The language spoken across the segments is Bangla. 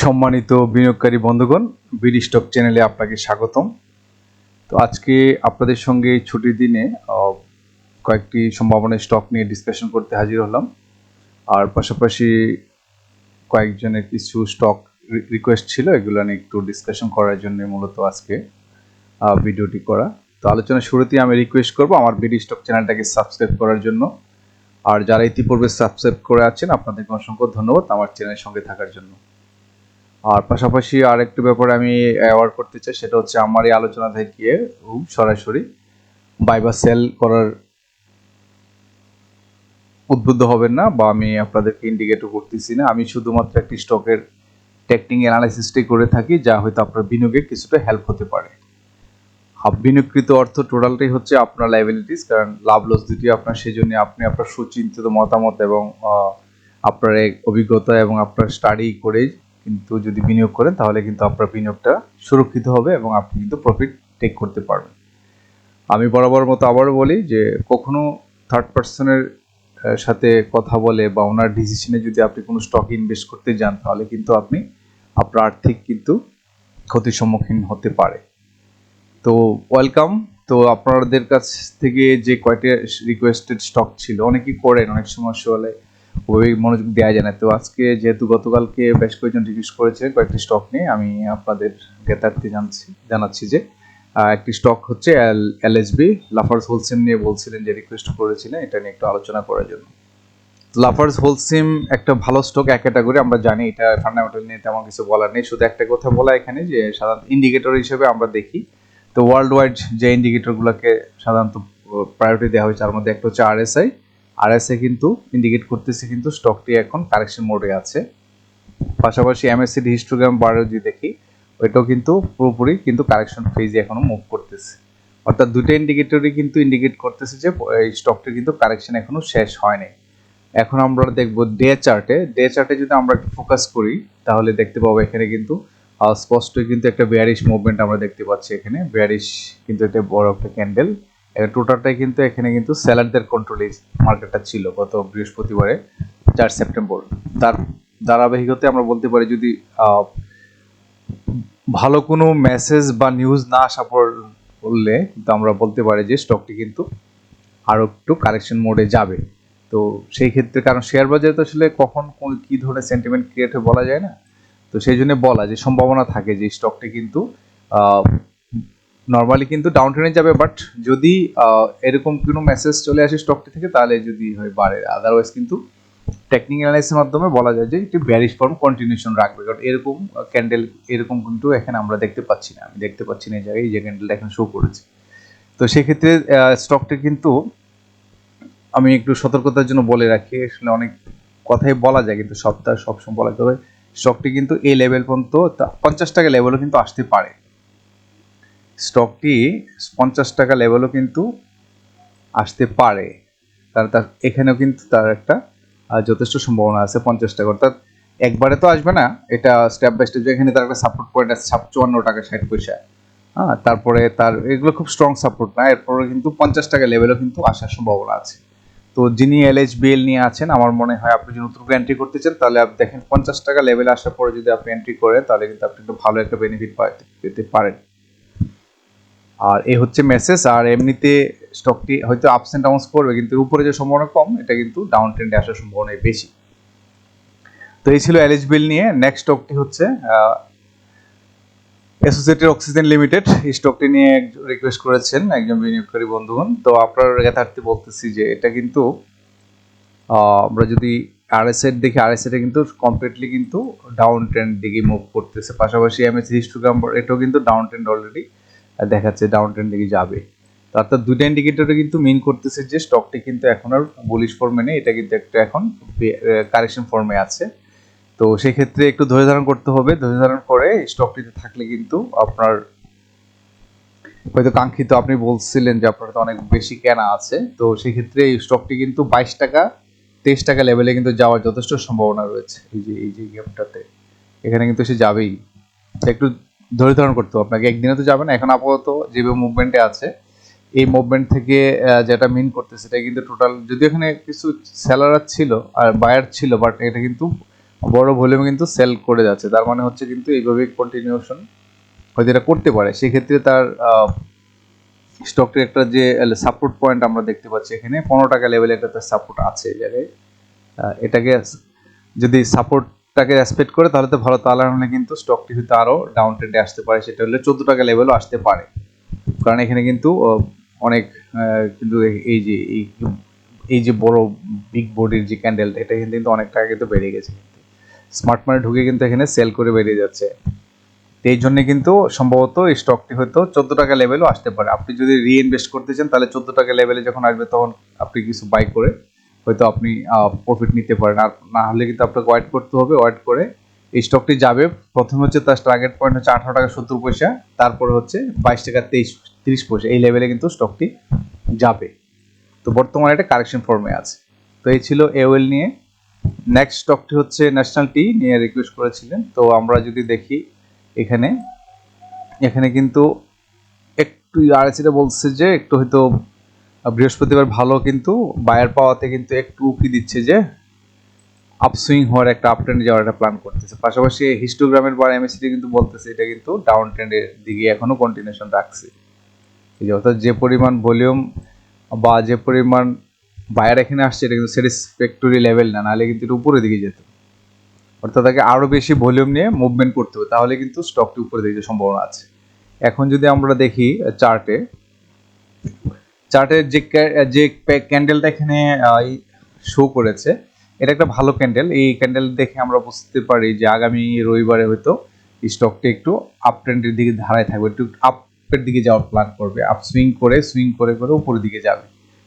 সম্মানিত বিনিয়োগকারী বন্ধুগণ, বিডি স্টক চ্যানেলে আপনাকে স্বাগতম। তো আজকে আপনাদের সঙ্গে ছুটির দিনে কয়েকটি সম্ভাবনা স্টক নিয়ে ডিসকাশন করতে হাজির হলাম। আর পাশাপাশি কয়েকজনের কিছু স্টক রিকোয়েস্ট ছিল, এগুলো নিয়ে একটু ডিসকাশন করার জন্য মূলত আজকে ভিডিওটি করা। তো আলোচনার শুরুতেই আমি রিকোয়েস্ট করব আমার বিডি স্টক চ্যানেলটাকে সাবস্ক্রাইব করার জন্য। আর যারা ইতিপূর্বে সাবস্ক্রাইব করে আছেন, আপনাদেরকে অসংখ্য ধন্যবাদ আমার চ্যানেলের সঙ্গে থাকার জন্য। আর পাশাপাশি আরেকটু ব্যাপারে আমি অ্যাওয়ার্ড করতে চাই, সেটা হচ্ছে আমার এই আলোচনা থেকে সরাসরি বাই বা সেল করার উদ্বুদ্ধ হবেন না বা আমি আপনাদেরকে ইন্ডিকেটও করতেছি না। আমি শুধুমাত্র একটি স্টকের টেকনিক অ্যানালাইসিসটাই করে থাকি, যা হয়তো আপনার বিনিয়োগে কিছুটা হেল্প হতে পারে। বিনিয়োগকৃত অর্থ টোটালটাই হচ্ছে আপনার লাইবিলিটিস কারণ লাভ লস দুটি আপনার সেই জন্য আপনি আপনার সুচিন্তিত মতামত এবং আপনার অভিজ্ঞতা এবং আপনার স্টাডি করে কিন্তু যদি বিনিয়োগ করেন, তাহলে কিন্তু আপনার বিনিয়োগটা সুরক্ষিত হবে এবং আপনি কিন্তু প্রফিট টেক করতে পারবেন। আমি বরাবর মতো আবারও বলি যে, কখনো থার্ড পার্সনের সাথে কথা বলে বা ওনার ডিসিশনে যদি আপনি কোনো স্টক ইনভেস্ট করতে যান, তাহলে কিন্তু আপনি আপনার আর্থিক কিন্তু ক্ষতির সম্মুখীন হতে পারে। তো ওয়েলকাম তো আপনাদের কাছ থেকে যে কয়টা রিকোয়েস্টেড স্টক ছিল, অনেকেই করেন অনেক সময় হলে ওই মনোযোগ দেওয়া যায় না। তো আজকে যেহেতু গতকালকে বেশ কয়েকজন রিকোয়েস্ট করেছে কয়েকটি স্টক নিয়ে, আমি আপনাদের জ্ঞাতার্থে জানছি, জানাচ্ছি যে একটি স্টক হচ্ছে এল এলএসবি লাফার্স হোলসেম নিয়ে বলছিলেন যে রিকোয়েস্ট করেছিলেন, এটা নিয়ে একটু আলোচনা করার জন্য। লাফার্স হোলসেম একটা ভালো স্টক এক ক্যাটাগরি আমরা জানি এটা ফান্ডামেন্টাল নিয়ে তেমন কিছু বলার নেই। শুধু একটা কথা বলা এখানে যে, সাধারণত ইন্ডিকেটর হিসেবে আমরা দেখি। তো ওয়ার্ল্ড ওয়াইড যে ইন্ডিকেটরগুলোকে সাধারণত প্রায়োরিটি দেওয়া হয়েছে, তার মধ্যে একটা হচ্ছে আরএসআই আরএসআই কিন্তু ইন্ডিকেট করতেছে কিন্তু স্টকটি এখন কারেকশন মোডে আছে। পাশাপাশি এমএসসিডি হিস্টোগ্রাম বারও যদি দেখি, ওইটাও কিন্তু পুরোপুরি কিন্তু কারেকশন ফেজে এখনও মুভ করতেছে। অর্থাৎ দুটো ইন্ডিকেটরই কিন্তু ইন্ডিকেট করতেছে যে, এই স্টকটি কিন্তু কারেকশন এখনও শেষ হয়নি। এখন আমরা দেখব ডে চার্টে ডে চার্টে যদি আমরা একটু ফোকাস করি, তাহলে দেখতে পাবো এখানে কিন্তু স্পষ্টই কিন্তু একটা বেয়ারিশ মুভমেন্ট আমরা দেখতে পাচ্ছি এখানে। বেয়ারিশ কিন্তু একটা বড় একটা ক্যান্ডেল টোটালটাই কিন্তু এখানে কিন্তু সেলারদের কন্ট্রোলে মার্কেটটা ছিল গত বৃহস্পতিবারে, চার সেপ্টেম্বর। তার ধারাবাহিকতে আমরা বলতে পারি যদি ভালো কোনো মেসেজ বা নিউজ না আসা পড়লে কিন্তু আমরা বলতে পারি যে স্টকটি কিন্তু আরও একটু কারেকশন মোডে যাবে। তো সেই ক্ষেত্রে, কারণ শেয়ার বাজারে তো আসলে কখন কোন কী ধরনের সেন্টিমেন্ট ক্রিয়েট হয় বলা যায় না। তো সেই জন্য বলা যে সম্ভাবনা থাকে যে স্টকটি কিন্তু নর্মালি কিন্তু ডাউন ট্রেনে যাবে বাট যদি এরকম কোনো মেসেজ চলে আসে স্টকটি থেকে, তাহলে যদি হয় বাড়ে। আদারওয়াইজ কিন্তু টেকনিক অ্যানালাইসিসের মাধ্যমে বলা যায় যে একটি ব্যারিশ ফর্ম কন্টিনিউশন রাখবে। কারণ এরকম ক্যান্ডেল এরকম কিন্তু এখানে আমরা দেখতে পাচ্ছি না। আমি দেখতে পাচ্ছি না এই জায়গায় যে ক্যান্ডেলটা এখানে শো করেছে। তো সেক্ষেত্রে স্টকটি কিন্তু আমি একটু সতর্কতার জন্য বলে রাখি, আসলে অনেক কথাই বলা যায়, কিন্তু সপ্তাহ সবসময় বলা তবে স্টকটি কিন্তু এই লেভেল পর্যন্ত পঞ্চাশ টাকা লেভেলও কিন্তু আসতে পারে। স্টকটি পঞ্চাশ টাকা লেভেলও কিন্তু আসতে পারে। কারণ তার, এখানেও কিন্তু তার একটা যথেষ্ট সম্ভাবনা আছে পঞ্চাশ টাকা। অর্থাৎ একবারে তো আসবে না, এটা স্টেপ বাই স্টেপ এখানে তার একটা সাপোর্ট পয়েন্ট আছে চুয়ান্ন টাকা, ষাট পয়সা। হ্যাঁ তারপরে তার, এগুলো খুব স্ট্রং সাপোর্ট না এরপরে কিন্তু পঞ্চাশ টাকা লেভেলও কিন্তু আসার সম্ভাবনা আছে। তো যিনি এল এইচ বিএল নিয়ে আছেন, আমার মনে হয় আপনি যদি নতুন করে এন্ট্রি করতে চান, তাহলে আপনি দেখেন পঞ্চাশ টাকা লেভেল আসার পরে যদি আপনি এন্ট্রি করেন, তাহলে কিন্তু আপনি একটু ভালো একটা বেনিফিট পেতে পারেন। আর এই হচ্ছে মেসেজ আর এমনিতে স্টকটি হয়তো আপস অ্যান্ড ডাউন্স করবে, কিন্তু উপরে যে সম্ভাবনা কম, এটা কিন্তু ডাউন ট্রেন্ডে আসার সম্ভাবনাই বেশি। তো এই ছিল এলএইচ বিল নিয়ে। নেক্সট স্টকটি হচ্ছে অ্যাসোসিয়েটেড অক্সিজেন লিমিটেড স্টকটি নিয়ে রিকোয়েস্ট করেছেন একজন বিনিয়োগকারী বন্ধুগণ। তো আপনার যথার্থে বলতেছি যে এটা কিন্তু আমরা যদি আরএসএর দেখি আরএসএটা কিন্তু কমপ্লিটলি কিন্তু ডাউন ট্রেন্ড দিকে মুভ করতেছে। পাশাপাশি এমএস হিস্টোগ্রাম এটাও কিন্তু ডাউন ট্রেন্ড অলরেডি দেখাচ্ছে ডাউন ট্রেন দিকে যাবে। তো অর্থাৎ দুটো ইন্ডিকেটরে কিন্তু মিন করতেছে যে স্টকটি কিন্তু এখন আর বলিশ ফর্মে নেই, এটা কিন্তু একটা এখন কারেকশন ফর্মে আছে। তো সেক্ষেত্রে একটু ধৈর্য ধারণ করতে হবে। ধৈর্য ধারণ করে স্টকটিতে থাকলে কিন্তু আপনার হয়তো কাঙ্ক্ষিত, আপনি বলছিলেন যে আপনার তো অনেক বেশি কেনা আছে, তো সেক্ষেত্রে এই স্টকটি কিন্তু বাইশ টাকা, তেইশ টাকা লেভেলে কিন্তু যাওয়ার যথেষ্ট সম্ভাবনা রয়েছে। এই যে এই যে গেমটাতে এখানে কিন্তু সে যাবেই। একটু ধৈর্য ধারণ করতে হবে। আপনাকে একদিনে তো যাবে না, এখন আপাতত যেভাবে মুভমেন্টে আছে, এই মুভমেন্ট থেকে যেটা মিন করতে সেটা কিন্তু টোটাল যদি এখানে কিছু সেলার ছিল আর বায়ার ছিল বাট এটা কিন্তু বড় ভলিউমে কিন্তু সেল করে যাচ্ছে। তার মানে হচ্ছে কিন্তু এইভাবে কন্টিনিউশন হয়তো এটা করতে পারে। সেক্ষেত্রে তার স্টকটির একটা যে সাপোর্ট পয়েন্ট আমরা দেখতে পাচ্ছি এখানে, পনেরো টাকা লেভেলে একটা তার সাপোর্ট আছে এই জায়গায়। এটাকে যদি সাপোর্টটাকে রেসপেক্ট করে, তাহলে তো ভালো। তাহলে হলে কিন্তু স্টকটি হয়তো আরও ডাউন ট্রেন্ডে আসতে পারে। সেটা হলে চোদ্দ টাকা লেভেলও আসতে পারে। কারণ এখানে কিন্তু অনেক কিন্তু এই- যে, এই এই যে বড় বিগ বডির যে ক্যান্ডেল এটা কিন্তু অনেক টাকা কিন্তু বেড়ে গেছে। স্মার্ট মানি ঢুকে কিন্তু এখানে সেল করে বেরিয়ে যাচ্ছে। এই জন্য কিন্তু সম্ভবত এই স্টকটি হয়তো চোদ্দ টাকা লেভেলও আসতে পারে। আপনি যদি রিইনভেস্ট করতে চান, তাহলে চোদ্দ টাকা লেভেলে যখন আসবে, তখন আপনি কিছু বাই করে হয়তো আপনি প্রফিট নিতে পারেন। আর না হলে কিন্তু আপনাকে ওয়েট করতে হবে ওয়েট করে এই স্টকটি যাবে। প্রথমে হচ্ছে তার টার্গেট পয়েন্ট হচ্ছে আঠারো টাকা সত্তর পয়সা, তারপরে হচ্ছে বাইশ টাকা তেইশ, তিরিশ পয়সা। এই লেভেলে কিন্তু স্টকটি যাবে। তো বর্তমানে এটা কারেকশন ফর্মে আছে। তো এই ছিল এওয়েল নিয়ে। নেক্সট স্টকটি হচ্ছে ন্যাশনাল টি নিয়ে রিকোয়েস্ট করেছিলেন। তো আমরা যদি দেখি এখানে এখানে কিন্তু একটু আরএসিটা বলছে যে একটু হয়তো বৃহস্পতিবার ভালো কিন্তু বায়ার পাওয়াতে কিন্তু একটু উকি দিচ্ছে যে আপসুইং হওয়ার একটা আপ ট্রেন্ডে যাওয়ার একটা প্ল্যান করতেছে। পাশাপাশি হিস্টোগ্রামের বার এমএসিটি কিন্তু বলতেছে এটা কিন্তু ডাউন ট্রেন্ডের দিকে এখনও কন্টিনিউশন রাখছে। এই যে অর্থাৎ যে পরিমাণ ভলিউম বা যে পরিমাণ বায়ার এখানে আসছে, এটা কিন্তু স্যাটিসফ্যাক্টরি লেভেল না, নাহলে কিন্তু এটা উপরের দিকে যেত। অর্থাৎ তাকে আরও বেশি ভলিউম নিয়ে মুভমেন্ট করতে হবে, তাহলে কিন্তু স্টকটি উপরে দিকে সম্ভাবনা আছে। এখন যদি আমরা দেখি চার্টে চার্টের যে যে ক্যান্ডেলটা এখানে শো করেছে, এটা একটা ভালো ক্যান্ডেল। এই ক্যান্ডেল দেখে আমরা বুঝতে পারি যে আগামী রবিবারে হয়তো স্টকটি একটু আপ ট্রেন্ডের দিকে ধারায় থাকবে, একটু আপের দিকে যাওয়ার প্ল্যান করবে। আপ সুইং করে সুইং করে করে উপরের দিকে যাবে।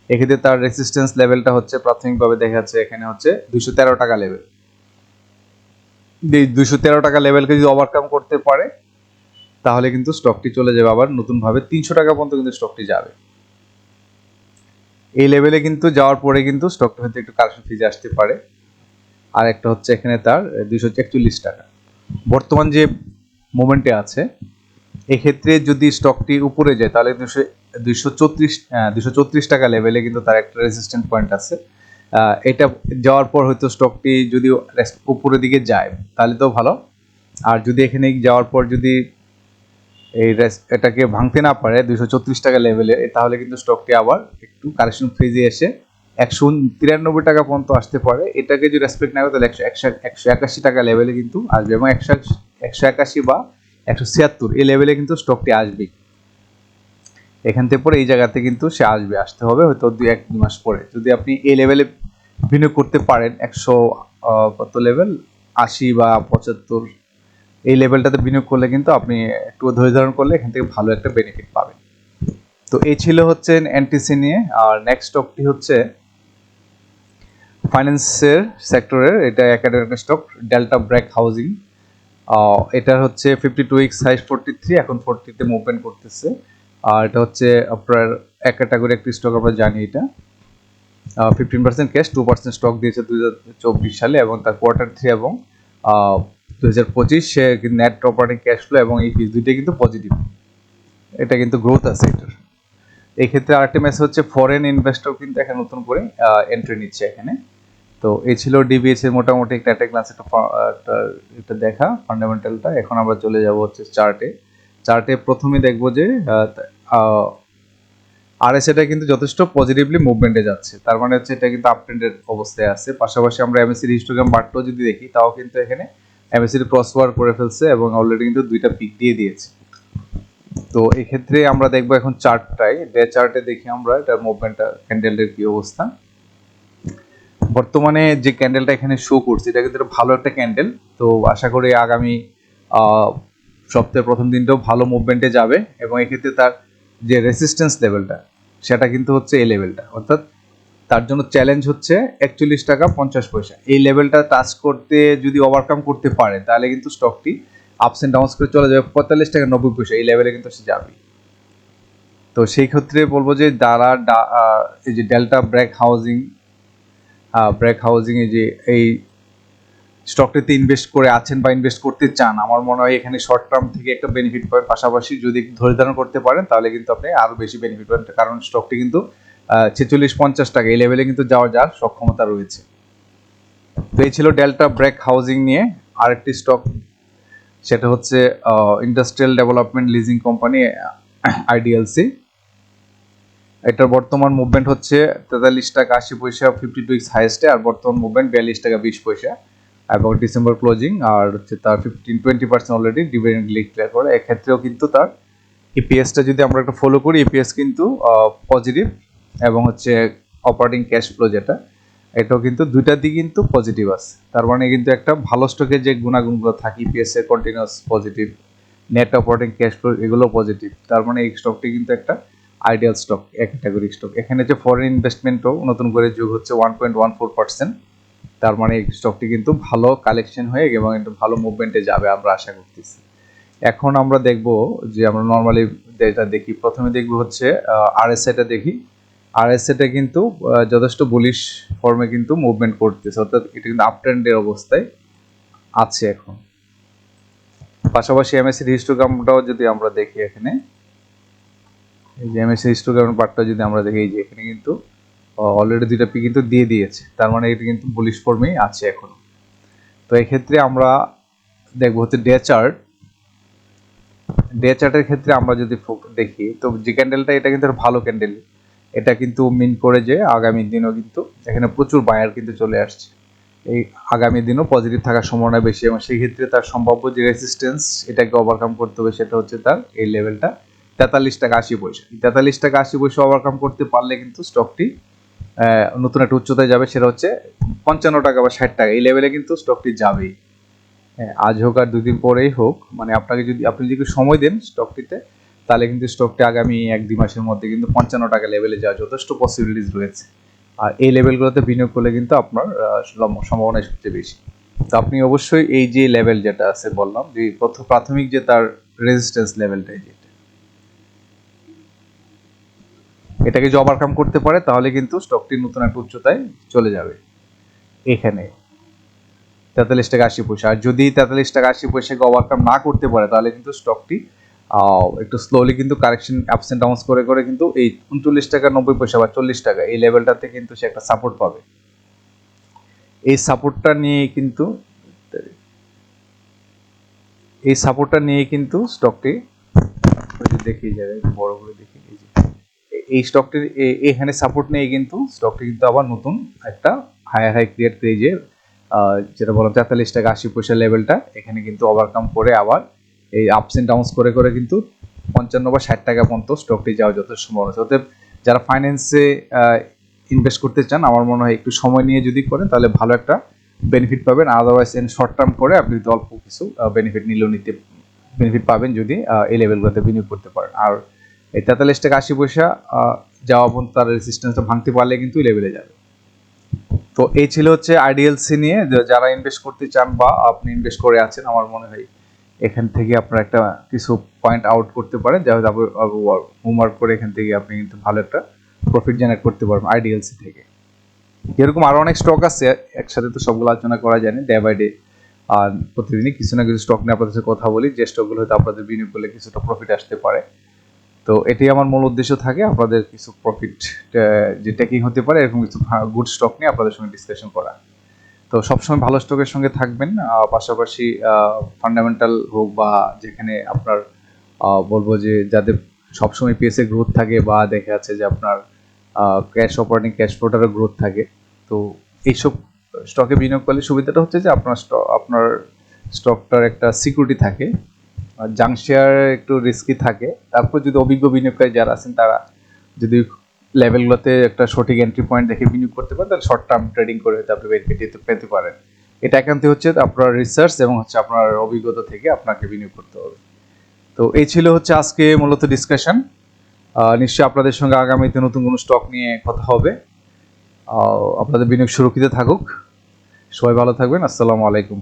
এক্ষেত্রে তার রেসিস্ট্যান্স লেভেলটা হচ্ছে প্রাথমিকভাবে দেখা যাচ্ছে এখানে হচ্ছে দুশো তেরো টাকা লেভেল দুশো তেরো টাকা লেভেলকে যদি ওভারকাম করতে পারে, তাহলে কিন্তু স্টকটি চলে যাবে। আবার নতুনভাবে তিনশো টাকা পর্যন্ত কিন্তু স্টকটি যাবে। এই লেভেলে কিন্তু যাওয়ার পরে কিন্তু স্টকটা হয়তো একটু কারেকশন ফিজে আসতে পারে। আর একটা হচ্ছে এখানে তার দুইশো একচল্লিশ টাকা। বর্তমান যে মোমেন্টে আছে, এক্ষেত্রে যদি স্টকটি উপরে যায়, তাহলে দুশো দুইশো চৌত্রিশ দুশো চৌত্রিশ টাকা লেভেলে কিন্তু তার একটা রেজিস্ট্যান্ট পয়েন্ট আছে। এটা যাওয়ার পর হয়তো স্টকটি যদি উপরের দিকে যায়, তাহলে তো ভালো। আর যদি এখানে যাওয়ার পর যদি এই এটাকে ভাঙতে না পারে, দুইশো চৌত্রিশ টাকা লেভেলে তাহলে কিন্তু স্টকটি আবার একটু কারেকশন ফেজে এসে একশো তিরানব্বই টাকা পর্যন্ত আসতে পারে। এটাকে যদি রেসপেক্ট না করে, তাহলে একশো একশো একশো একাশি টাকা লেভেলে কিন্তু আসবে এবং একশো একশো একাশি বা একশো ছিয়াত্তর, এই লেভেলে কিন্তু স্টকটি আসবে এখান থেকে পরে এই জায়গাতে কিন্তু সে আসবে, আসতে হবে হয়তো দুই এক দুই মাস পরে। যদি আপনি এই লেভেলে বিনিয়োগ করতে পারেন, একশো কত লেভেল আশি বা পঁচাত্তর এই লেভেলটাতে বিনিয়োগ করলে কিন্তু আপনি একটু ধৈর্য ধারণ করলে এখান থেকে ভালো একটা বেনিফিট পাবেন। তো এই ছিল হচ্ছে এনটিসি নিয়ে, আর নেক্সট স্টকটি হচ্ছে ফাইন্যান্সের সেক্টরের এটা academic stock delta Brac housing এটা হচ্ছে fifty two weeks size forty three এখন ফোরটিতে মুভমেন্ট করতেছে। আর এটা হচ্ছে আপনার এক ক্যাটাগরি একটি স্টক আমরা জানি এটা। Fifteen percent cash two percent stock দিয়েছে চব্বিশ সালে এবং তার কোয়ার্টার থ্রি এবং দু হাজার পঁচিশ সে নেট অপারেটিং ক্যাশ ফ্লো এবং এই ফিস দুইটাই কিন্তু পজিটিভ এটা কিন্তু গ্রোথ আছে এটার। এই ক্ষেত্রে আরেকটা মেসেজ হচ্ছে ফরেন ইনভেস্টর কিন্তু এখানে নতুন করে এন্ট্রি নিচ্ছে এখানে। তো এই ছিল ডিবিএস এর মোটামুটি একটা একটা ক্লাস একটা দেখা ফান্ডামেন্টালটা এখন আমরা চলে যাব হচ্ছে চার্টে চার্টে প্রথমে দেখব যে আরএস এটা কিন্তু যথেষ্ট পজিটিভলি মুভমেন্টে যাচ্ছে। তার মানে হচ্ছে এটা কিন্তু আপট্রেন্ডের অবস্থায় আছে। পাশাপাশি আমরা এমএসসির হিস্টোগ্রাম বার্টও যদি দেখি, তাও কিন্তু এখানে এমএসসির ক্রস ওভার করে ফেলছে এবং অলরেডি কিন্তু দুইটা পিক দিয়ে দিয়েছে। তো এক্ষেত্রে আমরা দেখব এখন চার্টটাই ডে চার্টে দেখি আমরা এটার মুভমেন্টটা ক্যান্ডেলের কি অবস্থা? বর্তমানে যে ক্যান্ডেলটা এখানে শো করছে, এটা কিন্তু ভালো একটা ক্যান্ডেল তো আশা করি আগামী সপ্তাহের প্রথম দিনটাও ভালো মুভমেন্টে যাবে এবং এক্ষেত্রে তার যে রেসিস্ট্যান্স লেভেলটা সেটা কিন্তু হচ্ছে এই লেভেলটা অর্থাৎ তার জন্য চ্যালেঞ্জ হচ্ছে একচল্লিশ টাকা পঞ্চাশ পয়সা। এই লেভেলটা টাচ করতে যদি ওভারকাম করতে পারে, তাহলে কিন্তু স্টকটি আপস অ্যান্ড ডাউন্স করে চলে যাবে। পঁয়তাল্লিশ টাকা নব্বই পয়সা, এই লেভেলে কিন্তু সে যাবে। তো সেই ক্ষেত্রে বলব যে দ্বারা এই যে delta Brac housing Brac housing এ যে এই স্টকটিতে ইনভেস্ট করে আছেন বা ইনভেস্ট করতে চান, আমার মনে হয় এখানে শর্ট টার্ম থেকে একটা বেনিফিট পাবেন। পাশাপাশি যদি ধরে ধারণ করতে পারেন, তাহলে কিন্তু আপনি আরও বেশি বেনিফিট পাবেন। কারণ স্টকটি কিন্তু ছেচল্লিশ, পঞ্চাশ টাকা। এই লেভেলে কিন্তু যাওয়ার যার সক্ষমতা রয়েছে। তো এই ছিল ডেল্টা ব্রেক হাউজিং নিয়ে আরেকটি স্টক সেটা হচ্ছে industrial development leasing company IDLC এটার বর্তমান মুভমেন্ট হচ্ছে তেতাল্লিশ টাকা আশি পয়সা ফিফটি টু ইক্স হাইয়েস্টে আর বর্তমান মুভমেন্ট বিয়াল্লিশ টাকা বিশ পয়সা। এবং ডিসেম্বর ক্লোজিং আর হচ্ছে তার fifteen twenty percent already dividend declare করে। এক্ষেত্রেও কিন্তু তার ইপিএসটা যদি আমরা একটা ফলো করি ইপিএস কিন্তু পজিটিভ এবং হচ্ছে অপারেটিং ক্যাশ ফ্লো যেটা, এটাও কিন্তু দুইটার দিকে কিন্তু পজিটিভ আছে। তার মানে কিন্তু একটা ভালো স্টকের যে গুণাগুণগুলো থাকে ইপিএস এর continuous positive net operating cash flow এগুলো পজিটিভ তার মানে এই স্টকটি কিন্তু একটা আইডিয়াল স্টক এক ক্যাটাগরি স্টক এখানে যে ফরেন ইনভেস্টমেন্টও নতুন করে যোগ হচ্ছে one point one four percent তার মানে এই স্টকটি কিন্তু ভালো কালেকশন হয়ে এবং একটু ভালো মুভমেন্টে যাবে আমরা আশা করতেছি। এখন আমরা দেখব যে আমরা নর্মালি যেটা দেখি, প্রথমে দেখব হচ্ছে আরএসআইটা দেখি। আরএসআইটা কিন্তু যথেষ্ট বুলিশ ফর্মে কিন্তু মুভমেন্ট করতেছে, অর্থাৎ এটা কিন্তু আপ ট্রেন্ডের অবস্থায় আছে এখন। পাশাপাশি এমএসসি হিস্টোগ্রামটাও যদি আমরা দেখি এখানে, এই যে এমএসসি হিস্টোগ্রাম পার্টটা যদি আমরা দেখি, এই যে এখানে কিন্তু অলরেডি দুইটা পি কিন্তু দিয়ে দিয়েছে, তার মানে এটা কিন্তু বুলিশ ফর্মেই আছে এখন। তো এক্ষেত্রে আমরা দেখব হচ্ছে ডে চার্ট ডে চার্টের ক্ষেত্রে আমরা যদি দেখি, তো যে ক্যান্ডেলটা এটা কিন্তু ভালো ক্যান্ডেল এটা কিন্তু মিন করে যে আগামী দিনও কিন্তু এখানে প্রচুর বায়ার কিন্তু চলে আসছে। এই আগামী দিনও পজিটিভ থাকার সম্ভাবনা বেশি এবং সেই ক্ষেত্রে তার সম্ভাব্য যে রেসিস্টেন্স এটাকে ওভারকাম করতে হবে সেটা হচ্ছে তার এই লেভেলটা তেতাল্লিশ টাকা আশি পয়সা। তেতাল্লিশ টাকা আশি পয়সা ওভারকাম করতে পারলে কিন্তু স্টকটি নতুন একটা উচ্চতায় যাবে সেটা হচ্ছে পঞ্চান্ন টাকা বা ষাট টাকা। এই লেভেলে কিন্তু স্টকটি যাবেই। হ্যাঁ, আজ হোক আর দুদিন পরেই হোক মানে আপনাকে যদি আপনি যদি সময় দেন স্টকটিতে তাহলে কিন্তু স্টকটি আগামী এক, দুই মাসের মধ্যে কিন্তু পঞ্চান্ন টাকা লেভেলে যাওয়ার যথেষ্ট পসিবিলিটিস রয়েছে। আর এই লেভেলগুলোতে বিনিয়োগ করলে কিন্তু আপনার সম্ভাবনা সবচেয়ে বেশি। তো আপনি অবশ্যই এই যে লেভেল যেটা আছে বললাম, যে প্রথম প্রাথমিক যে তার রেজিস্ট্যান্স লেভেলটা যেটা। এটাকে যদি ওভারকাম করতে পারে, তাহলে কিন্তু স্টকটি নতুন একটা উচ্চতায় চলে যাবে। এখানে তেতাল্লিশ টাকা আশি পয়সা। আর যদি তেতাল্লিশ টাকা আশি পয়সাকে ওভারকাম না করতে পারে, তাহলে কিন্তু স্টকটি একটু স্লোলি কিন্তু কারেকশন আপস এন্ড ডাউনস করে করে কিন্তু এই উনচল্লিশ টাকা নব্বই পয়সা বা চল্লিশ টাকা এই লেভেলটাতে কিন্তু সে একটা সাপোর্ট পাবে। এই সাপোর্টটা নিয়ে কিন্তু এই সাপোর্টটা নিয়ে কিন্তু স্টকটি ওই যে দেখি যাবে বড় করে দেখি এই এই স্টকটির এখানে সাপোর্ট নিয়ে কিন্তু স্টকটি কিন্তু আবার নতুন একটা হায়ার হাই ক্রিয়েট আহ, যেটা বললাম তেতাল্লিশ টাকা আশি পয়সা লেভেলটা এখানে কিন্তু ওভারকাম করে আবার এই আপস এন্ড ডাউনস করে করে কিন্তু পঞ্চান্ন বা ষাট টাকা পর্যন্ত স্টকটি যাওয়া যথেষ্ট সম্ভাবনা আছে। অতএব যারা ফাইন্যান্সে ইনভেস্ট করতে চান, আমার মনে হয় একটু সময় নিয়ে যদি করেন, তাহলে ভালো একটা বেনিফিট পাবেন। আদারওয়াইজ ইন শর্ট টার্ম করে আপনি যদি অল্প কিছু বেনিফিট নিলেও নিতে বেনিফিট পাবেন যদি এই লেভেলগুলোতে বিনিয়োগ করতে পারেন। আর এই তেতাল্লিশ টাকা আশি পয়সা যাওয়া পর্যন্ত তার রেসিস্টেন্সটা ভাঙতে পারলে কিন্তু লেভেলে যাবে। তো এই ছিল হচ্ছে আইডিএলসি নিয়ে। যারা ইনভেস্ট করতে চান বা আপনি ইনভেস্ট করে আছেন, আমার মনে হয় এখান থেকে আপনারা একটা কিছু পয়েন্ট আউট করতে পারেন, যা হোমওয়ার্ক করে এখান থেকে আপনি কিন্তু ভালো একটা প্রফিট জেনারেট করতে পারবেন আইডিএলসি থেকে। এরকম আরও অনেক স্টক আছে, একসাথে তো সবগুলো আলোচনা করা যায় না ডে বাই ডে আর প্রতিদিনই কিছু না কিছু স্টক নিয়ে আপনাদের সাথে কথা বলি, যে স্টকগুলো হয়তো আপনাদের বিনিয়োগ করলে কিছুটা প্রফিট আসতে পারে। তো এটাই আমার মূল উদ্দেশ্য থাকে, আপনাদের কিছু প্রফিট যে টেকিং হতে পারে, এরকম কিছু গুড স্টক নিয়ে আপনাদের সঙ্গে ডিসকাশন করা। তো সবসময় ভালো স্টকের সঙ্গে থাকবেন পাশাপাশি ফান্ডামেন্টাল হোক বা যেখানে আপনার বলব যে যাদের সবসময় পিএসএ গ্রোথ থাকে বা দেখা যাচ্ছে যে আপনার ক্যাশ অপারেটিং ক্যাশ ফ্লোটারও গ্রোথ থাকে। তো এইসব স্টকে বিনিয়োগ করলে সুবিধাটা হচ্ছে যে আপনার স্টক আপনার স্টকটার একটা সিকিউরিটি থাকে। আর জাং শেয়ার একটু রিস্কি থাকে। তারপর যদি অভিজ্ঞ বিনিয়োগকারী যারা আছেন, তারা যদি লেভেলগুলোতে একটা সঠিক এন্ট্রি পয়েন্ট দেখে বিনিয়োগ করতে পারেন, তাহলে শর্ট টার্ম ট্রেডিং করে হয়তো আপনি বেনিফিট পেতে পারেন। এটা একান্তই হচ্ছে আপনার রিসার্চ এবং হচ্ছে আপনার অভিজ্ঞতা থেকে আপনাকে বিনিয়োগ করতে হবে। তো এই ছিল হচ্ছে আজকে মূলত ডিসকাশন নিশ্চয়ই আপনাদের সঙ্গে আগামীতে নতুন কোনো স্টক নিয়ে কথা হবে। আপনাদের বিনিয়োগ সুরক্ষিত থাকুক। সবাই ভালো থাকবেন। আসসালামু আলাইকুম।